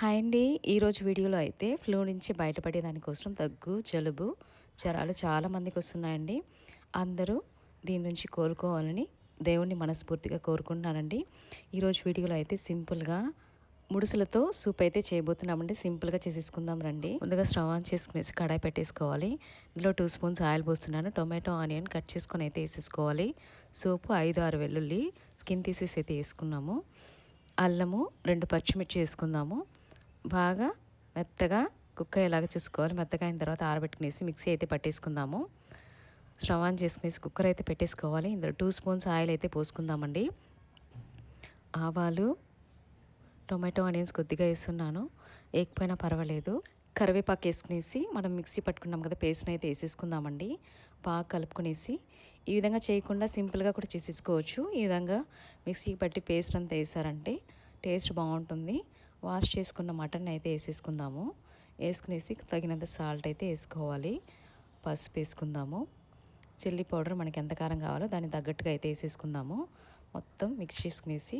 Hi అండి. ఈరోజు వీడియోలో అయితే ఫ్లూ నుంచి బయటపడే దానికోసం దగ్గు జలుబు జ్వరాలు చాలా మందికి వస్తున్నాయండి. అందరూ దీని నుంచి కోలుకోవాలని దేవుణ్ణి మనస్ఫూర్తిగా కోరుకుంటున్నానండి. ఈరోజు వీడియోలో అయితే సింపుల్గా ముడుసులతో సూప్ అయితే చేయబోతున్నామండి. సింపుల్గా చేసేసుకుందాం రండి. ముందుగా స్టవ్ ఆన్ చేసుకునేసి కడాయి పెట్టేసుకోవాలి. ఇందులో టూ స్పూన్స్ ఆయిల్ పోస్తున్నాను. టొమాటో ఆనియన్ కట్ చేసుకొని అయితే వేసేసుకోవాలి. సూపు ఐదు ఆరు వెల్లుల్లి స్కిన్ తీసేసి అయితే వేసుకున్నాము. అల్లము రెండు పచ్చిమిర్చి వేసుకుందాము. బాగా మెత్తగా కుక్క ఎలాగ చూసుకోవాలి. మెత్తగా అయిన తర్వాత ఆరబెట్టుకునేసి మిక్సీ అయితే పట్టేసుకుందాము. స్టవ్ ఆన్ చేసుకునేసి కుక్కర్ అయితే పెట్టేసుకోవాలి. ఇందులో టూ స్పూన్స్ ఆయిల్ అయితే పోసుకుందామండి. ఆవాలు టొమాటో ఆనియన్స్ కొద్దిగా వేస్తున్నాను. ఏకపోయినా పర్వాలేదు. కరివేపాకు వేసుకునేసి మనం మిక్సీ పట్టుకున్నాం కదా పేస్ట్ని అయితే వేసేసుకుందామండి. బాగా కలుపుకునేసి ఈ విధంగా చేయకుండా సింపుల్గా కూడా చేసేసుకోవచ్చు. ఈ విధంగా మిక్సీకి పట్టి పేస్ట్ అంతా వేసారంటే టేస్ట్ బాగుంటుంది. వాష్ చేసుకున్న మటన్ అయితే వేసేసుకుందాము. వేసుకునేసి తగినంత సాల్ట్ అయితే వేసుకోవాలి. పసుపు వేసుకుందాము. చిల్లీ పౌడర్ మనకి ఎంత కారం కావాలో దానికి తగ్గట్టుగా అయితే వేసేసుకుందాము. మొత్తం మిక్స్ చేసుకునేసి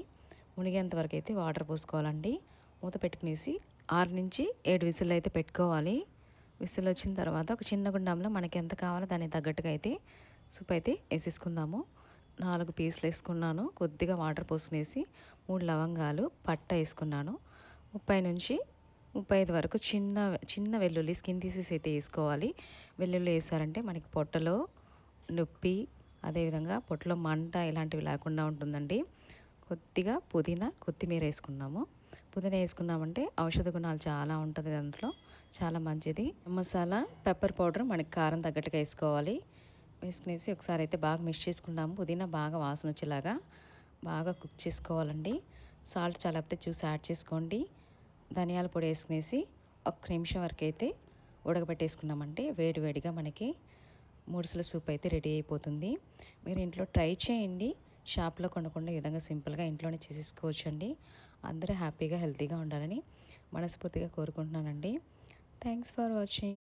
మునిగేంత వరకు అయితే వాటర్ పోసుకోవాలండి. మూత పెట్టుకునేసి ఆరు నుంచి ఏడు విసిల్ అయితే పెట్టుకోవాలి. విసిల్ వచ్చిన తర్వాత ఒక చిన్న గుండంలో మనకి ఎంత కావాలో దానికి తగ్గట్టుగా అయితే సూప్ అయితే వేసేసుకుందాము. నాలుగు పీసులు వేసుకున్నాను. కొద్దిగా వాటర్ పోసుకునేసి మూడు లవంగాలు పట్ట వేసుకున్నాను. ముప్పై నుంచి ముప్పై ఐదు వరకు చిన్న చిన్న వెల్లుల్లి స్కిన్ తీసేసి అయితే వేసుకోవాలి. వెల్లుల్లి వేసారంటే మనకి పొట్టలో నొప్పి అదేవిధంగా పొట్టలో మంట ఇలాంటివి లేకుండా ఉంటుందండి. కొద్దిగా పుదీనా కొత్తిమీర వేసుకున్నాము. పుదీనా వేసుకున్నామంటే ఔషధ గుణాలు చాలా ఉంటుంది దాంట్లో చాలా మంచిది. మసాలా పెప్పర్ పౌడర్ మనకి కారం తగ్గట్టుగా వేసుకోవాలి. వేసుకునేసి ఒకసారి అయితే బాగా మిక్స్ చేసుకున్నాము పుదీనా బాగా వాసన వచ్చేలాగా బాగా కుక్ చేసుకోవాలండి. సాల్ట్ చాలా చూసి యాడ్ చేసుకోండి. ధనియాల పొడి వేసుకునేసి ఒక్క నిమిషం వరకు అయితే ఉడకబెట్టేసుకున్నామంటే వేడి వేడిగా మనకి ముడుసుల సూప్ అయితే రెడీ అయిపోతుంది. మీరు ఇంట్లో ట్రై చేయండి. షాప్లో కొనకుండా ఈ విధంగా సింపుల్గా ఇంట్లోనే చేసేసుకోవచ్చు అండి అందరూ హ్యాపీగా హెల్తీగా ఉండాలని మనస్ఫూర్తిగా కోరుకుంటున్నానండి. Thanks for watching.